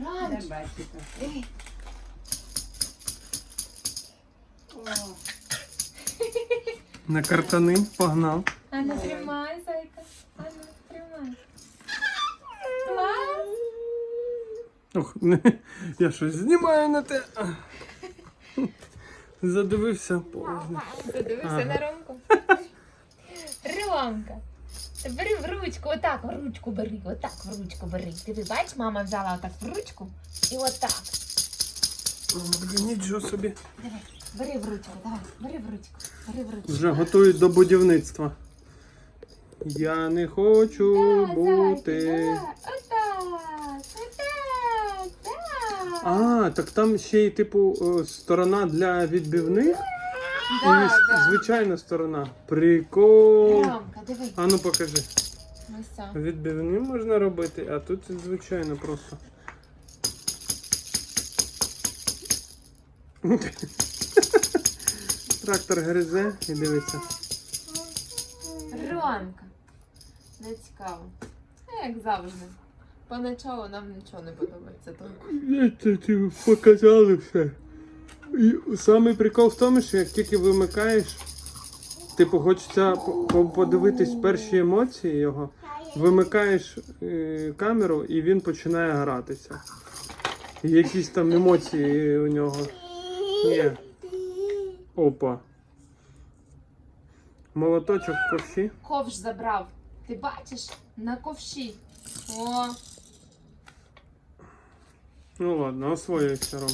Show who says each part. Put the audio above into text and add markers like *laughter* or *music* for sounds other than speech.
Speaker 1: Не бачите. О,
Speaker 2: На картани погнав.
Speaker 3: А ну тримай, зайка. А ну тримай. Клас.
Speaker 2: Ох, *laughs* я щось знімаю на те. Задивився. повно.
Speaker 3: Задивився
Speaker 2: Ага.
Speaker 3: на Ромку. *laughs* Ромка. Бери в ручку, отак в ручку бери, отак в ручку бери. Ти бачиш, мама взяла отак в ручку і отак.
Speaker 2: Блін, Нічого собі.
Speaker 3: Давай, бери в ручку, давай, бери в ручку, бери в ручку.
Speaker 2: Вже готують до будівництва. Я не хочу
Speaker 3: Да,
Speaker 2: бути.
Speaker 3: зайка, да. Отак, отак, так.
Speaker 2: А, так там ще й типу о, сторона для відбивних
Speaker 3: Да,
Speaker 2: і
Speaker 3: да.
Speaker 2: звичайна сторона. Прикол.
Speaker 3: Ромка, диви.
Speaker 2: А ну покажи.
Speaker 3: Ось.
Speaker 2: Відбивні можна робити, а тут звичайно просто. Трактор гризе і дивиться.
Speaker 3: Ромка. Не цікаво. А як завжди. Поначалу нам нічого не подобається толку.
Speaker 2: Це ти показали все. І самий прикол в тому, що як тільки вимикаєш, типу хочеться по- по- подивитись перші емоції його, вимикаєш е, камеру і він починає гратися. Якісь там емоції у нього є. Опа. Молоточок в ковші.
Speaker 3: Ковш забрав. Ти бачиш? На ковші. О,
Speaker 2: Ну ладно, освоюється Ром.